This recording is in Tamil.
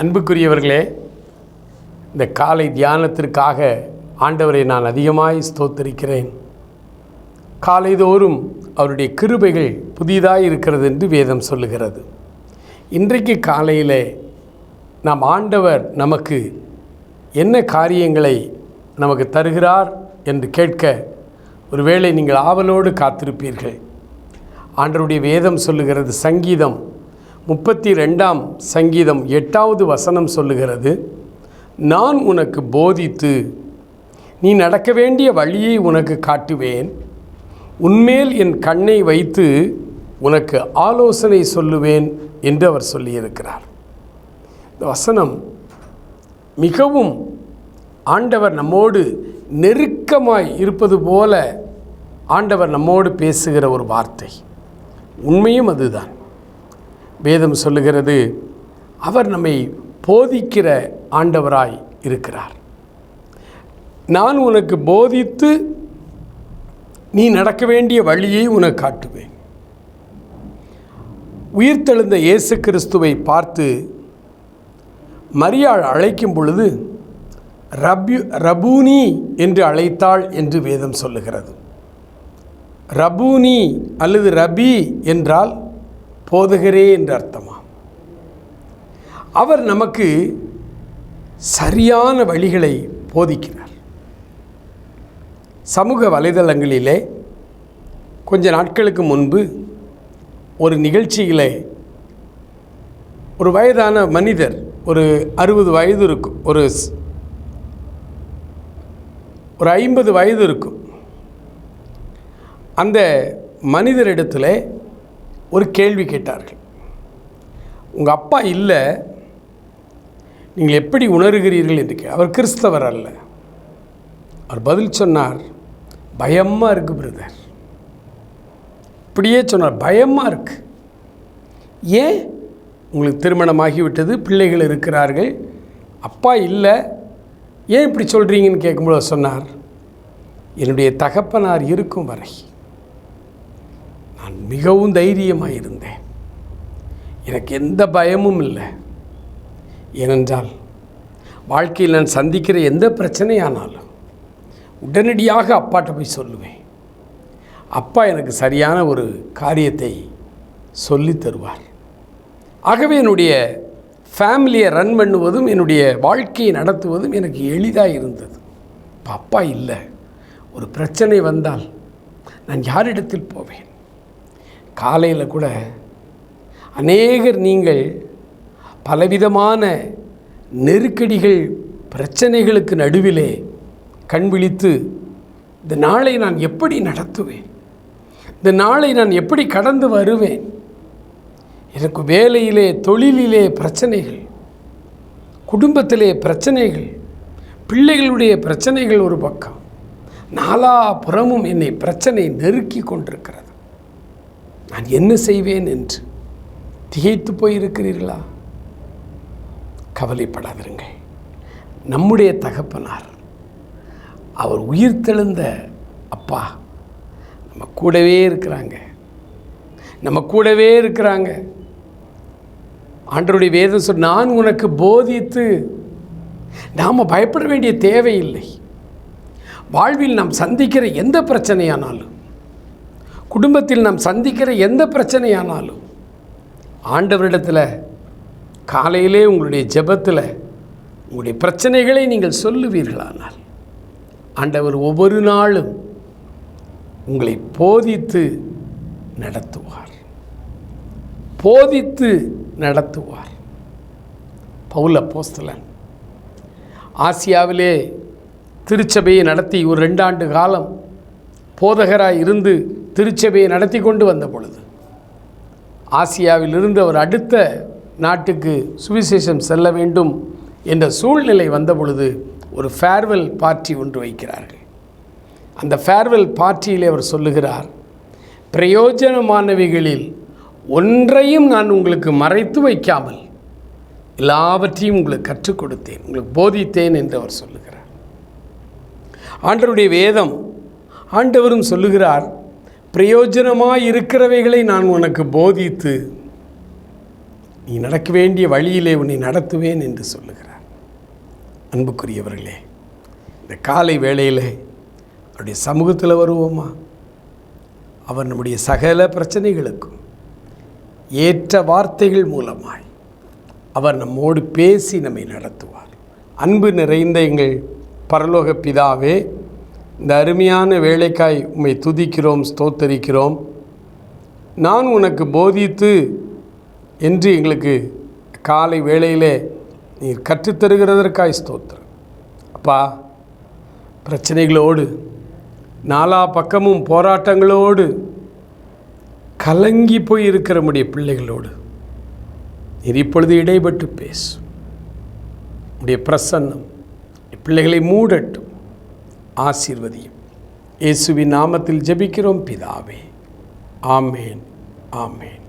அன்புக்குரியவர்களே இந்த காலை தியானத்திற்காக ஆண்டவரை நான் அதிகமாய் ஸ்தோத்தரிக்கிறேன். காலைதோறும் அவருடைய கிருபைகள் புதிதாக இருக்கிறது என்று வேதம் சொல்லுகிறது. இன்றைக்கு காலையில் நாம் ஆண்டவர் நமக்கு என்ன காரியங்களை நமக்கு தருகிறார் என்று கேட்க ஒருவேளை நீங்கள் ஆவலோடு காத்திருப்பீர்கள். ஆண்டவருடைய வேதம் சொல்லுகிறது சங்கீதம் முப்பத்தி ரெண்டாம் சங்கீதம் எட்டாவது வசனம் சொல்லுகிறது நான் உனக்கு போதித்து நீ நடக்க வேண்டிய வழியை உனக்கு காட்டுவேன். உன்மேல் என் கண்ணை வைத்து உனக்கு ஆலோசனை சொல்லுவேன் என்று அவர் சொல்லியிருக்கிறார். இந்த வசனம் மிகவும் ஆண்டவர் நம்மோடு நெருக்கமாய் இருப்பது போல ஆண்டவர் நம்மோடு பேசுகிற ஒரு வார்த்தை. உண்மையும் அதுதான். வேதம் சொல்லுகிறது அவர் நம்மை போதிக்கிற ஆண்டவராய் இருக்கிறார். நான் உனக்கு போதித்து நீ நடக்க வேண்டிய வழியை உனக்கு காட்டுவேன். உயிர்த்தெழுந்த இயேசு கிறிஸ்துவை பார்த்து மரியாள் அழைக்கும் பொழுது ரப்யு ரபூனி என்று அழைத்தாள் என்று வேதம் சொல்லுகிறது. ரபூனி அல்லது ரபி என்றால் போதுகிறே என்று அர்த்தமா? அவர் நமக்கு சரியான வழிகளை போதிக்கிறார். சமூக வலைதளங்களிலே கொஞ்ச நாட்களுக்கு முன்பு ஒரு நிகழ்ச்சியில் ஒரு வயதான மனிதர் ஒரு அறுபது வயது இருக்கும் ஒரு ஒரு ஐம்பது வயது இருக்கும். அந்த மனிதரிடத்தில் ஒரு கேள்வி கேட்டார்கள். உங்கள் அப்பா இல்லை. நீங்கள் எப்படி உணர்கிறீர்கள்? என்று கே அவர் கிறிஸ்தவர் அல்ல. அவர் பதில் சொன்னார் பயமாக இருக்குது பிரதர் இப்படியே சொன்னார் பயமாக இருக்குது ஏன்? உங்களுக்கு திருமணமாகிவிட்டது பிள்ளைகள் இருக்கிறார்கள். அப்பா இல்லை. ஏன் இப்படி சொல்கிறீங்கன்னு கேட்கும்போது சொன்னார் என்னுடைய தகப்பனார் இருக்கும் வரை நான் மிகவும் தைரியமாக இருந்தேன் எனக்கு எந்த பயமும் இல்லை. ஏனென்றால் வாழ்க்கையில் நான் சந்திக்கிற எந்த பிரச்சனையானாலும் உடனடியாக அப்பாட்ட போய் சொல்லுவேன். அப்பா எனக்கு சரியான ஒரு காரியத்தை சொல்லி தருவார். ஆகவே என்னுடைய ஃபேமிலியை ரன் பண்ணுவதும் என்னுடைய வாழ்க்கையை நடத்துவதும் எனக்கு எளிதாக இருந்தது. இப்போ அப்பா இல்லை. ஒரு பிரச்சனை வந்தால் நான் யாரிடத்தில் போவேன்? காலையில் கூட அநேகர் நீங்கள் பலவிதமான நெருக்கடிகள் பிரச்சனைகளுக்கு நடுவிலே கண் விழித்து இந்த நாளை நான் எப்படி நடத்துவேன்? இந்த நாளை நான் எப்படி கடந்து வருவேன்? எனக்கு வேலையிலே தொழிலிலே பிரச்சனைகள் குடும்பத்திலே பிரச்சனைகள் பிள்ளைகளுடைய பிரச்சனைகள் ஒரு பக்கம். நாலா புறமும் என்னை பிரச்சனை நெருக்கி கொண்டிருக்கிறது. நான் என்ன செய்வேன் என்று திகைத்து போயிருக்கிறீர்களா? கவலைப்படாதிருங்க நம்முடைய தகப்பனார் அவர் உயிர் தெழுந்த அப்பா நம்ம கூடவே இருக்கிறாங்க. நம்ம கூடவே இருக்கிறாங்க. ஆண்டருடைய வேதம் சொல் நான் உனக்கு போதித்து நாம் பயப்பட வேண்டிய தேவையில்லை. வாழ்வில் நாம் சந்திக்கிற எந்த பிரச்சனையானாலும் குடும்பத்தில் நாம் சந்திக்கிற எந்த பிரச்சனையானாலும் ஆண்டவரிடத்தில் காலையிலே உங்களுடைய ஜெபத்தில் உங்களுடைய பிரச்சனைகளை நீங்கள் சொல்லுவீர்களானால் ஆண்டவர் ஒவ்வொரு நாளும் உங்களை போதித்து நடத்துவார். போதித்து நடத்துவார். பவுல போஸ்தலன் ஆசியாவிலே திருச்சபையை நடத்தி ஒரு ரெண்டாண்டு காலம் போதகராக இருந்து திருச்சபையை நடத்தி கொண்டு வந்த பொழுது ஆசியாவில் இருந்து அவர் அடுத்த நாட்டுக்கு சுவிசேஷம் செல்ல வேண்டும் என்ற சூழ்நிலை வந்த பொழுது ஒரு ஃபேர்வெல் பார்ட்டி ஒன்று வைக்கிறார்கள். அந்த ஃபேர்வெல் பார்ட்டியிலே அவர் சொல்லுகிறார் பிரயோஜனமானவைகளில் ஒன்றையும் நான் உங்களுக்கு மறைத்து வைக்காமல் எல்லாவற்றையும் உங்களுக்கு கற்றுக் கொடுத்தேன் உங்களுக்கு போதித்தேன் என்று அவர் சொல்லுகிறார். ஆண்டவருடைய வேதம் ஆண்டவரும் சொல்லுகிறார் பிரயோஜனமாக இருக்கிறவைகளை நான் உனக்கு போதித்து நீ நடக்க வேண்டிய வழியிலே உன்னை நடத்துவேன் என்று சொல்லுகிறார். அன்புக்குரியவர்களே இந்த காலை வேளையில் அவருடைய சமூகத்தில் வருவோமா? அவர் நம்முடைய சகல பிரச்சனைகளுக்கும் ஏற்ற வார்த்தைகள் மூலமாய் அவர் நம்மோடு பேசி நம்மை நடத்துவார். அன்பு நிறைந்த எங்கள் பரலோக பிதாவே இந்த அருமையான வேலைக்காய் உம்மை துதிக்கிறோம் ஸ்தோத்தரிக்கிறோம். நான் உனக்கு போதித்து என்று எங்களுக்கு காலை வேளையிலே நீர் கற்றுத்தருகிறதற்காய் ஸ்தோத்திரம். அப்பா பிரச்சனைகளோடு நாலா பக்கமும் போராட்டங்களோடு கலங்கி போய் இருக்கிற முடிய பிள்ளைகளோடு நீர் இப்பொழுது இடைப்பட்டு பேசும் உடைய பிரசன்னம் பிள்ளைகளை மூடட்டும். ஆசீர்வதியும். இயேசுவின் நாமத்தில் ஜெபிக்கிறோம் பிதாவே. ஆமேன் ஆமேன்.